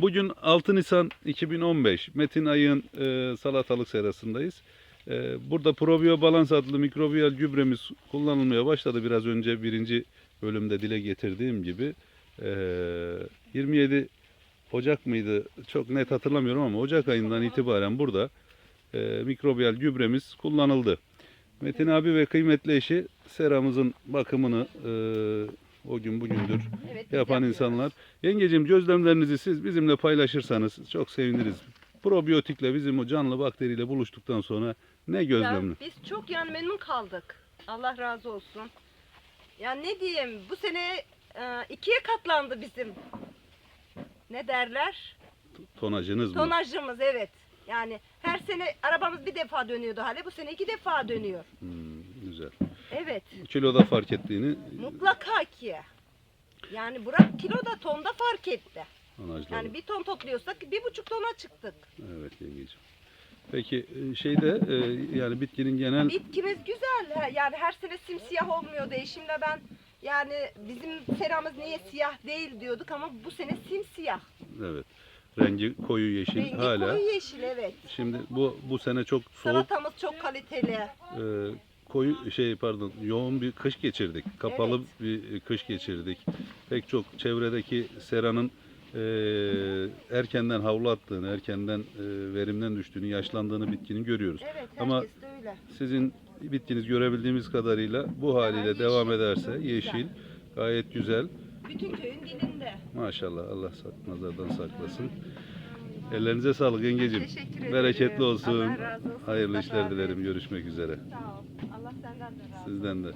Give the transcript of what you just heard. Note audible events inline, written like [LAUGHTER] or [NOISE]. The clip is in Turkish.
Bugün 6 Nisan 2015 Metin Ayık'ın e, salatalık serasındayız. E, burada Probio Balans adlı mikrobiyal gübremiz kullanılmaya başladı. Biraz önce birinci bölümde dile getirdiğim gibi. E, 27 Ocak mıydı? Çok net hatırlamıyorum ama Ocak ayından itibaren burada e, mikrobiyal gübremiz kullanıldı. Metin abi ve kıymetli eşi seramızın bakımını e, o gün bugündür [LAUGHS] Evet, yapan insanlar. Yengeciğim gözlemlerinizi siz bizimle paylaşırsanız çok seviniriz. Probiyotikle bizim o canlı bakteriyle buluştuktan sonra ne Ya gözlemli? biz çok yani memnun kaldık. Allah razı olsun. Ya ne diyeyim bu sene e, ikiye katlandı bizim. Ne derler? Tonajınız mı? Tonajımız evet. Yani her sene arabamız bir defa dönüyordu hale. Bu sene iki defa dönüyor. Hmm. Evet. Kiloda fark ettiğini Mutlaka ki. Yani Burak kiloda tonda fark etti. tonajla. Yani bir ton topluyorsak bir buçuk tona çıktık. Evet yengeciğim. Peki e, şeyde e, yani bitkinin genel Bitkimiz güzel. Yani her sene simsiyah olmuyordu. Eşimle ben yani bizim seramız niye siyah değil diyorduk ama bu sene simsiyah. evet rengi koyu yeşil Rengi hala. koyu yeşil evet. Şimdi bu bu sene çok soğuk Salatamız çok kaliteli. e, koyu şey pardon yoğun bir kış geçirdik. Kapalı bir kış geçirdik. Pek çok çevredeki seranın e, erkenden havlu attığını, erkenden e, verimden düştüğünü, yaşlandığını bitkinin görüyoruz. Evet Ama- öyle. Sizin bitkiniz görebildiğimiz kadarıyla bu haliyle yeşil, devam ederse güzel. yeşil gayet güzel. Bütün köyün dilinde. Maşallah Allah nazardan saklasın. Ellerinize sağlık yengecim. Teşekkür ederim. Bereketli olsun. Allah razı olsun. Hayırlı işler dilerim. Görüşmek üzere. Sağ ol. Allah senden de razı olsun. Sizden de.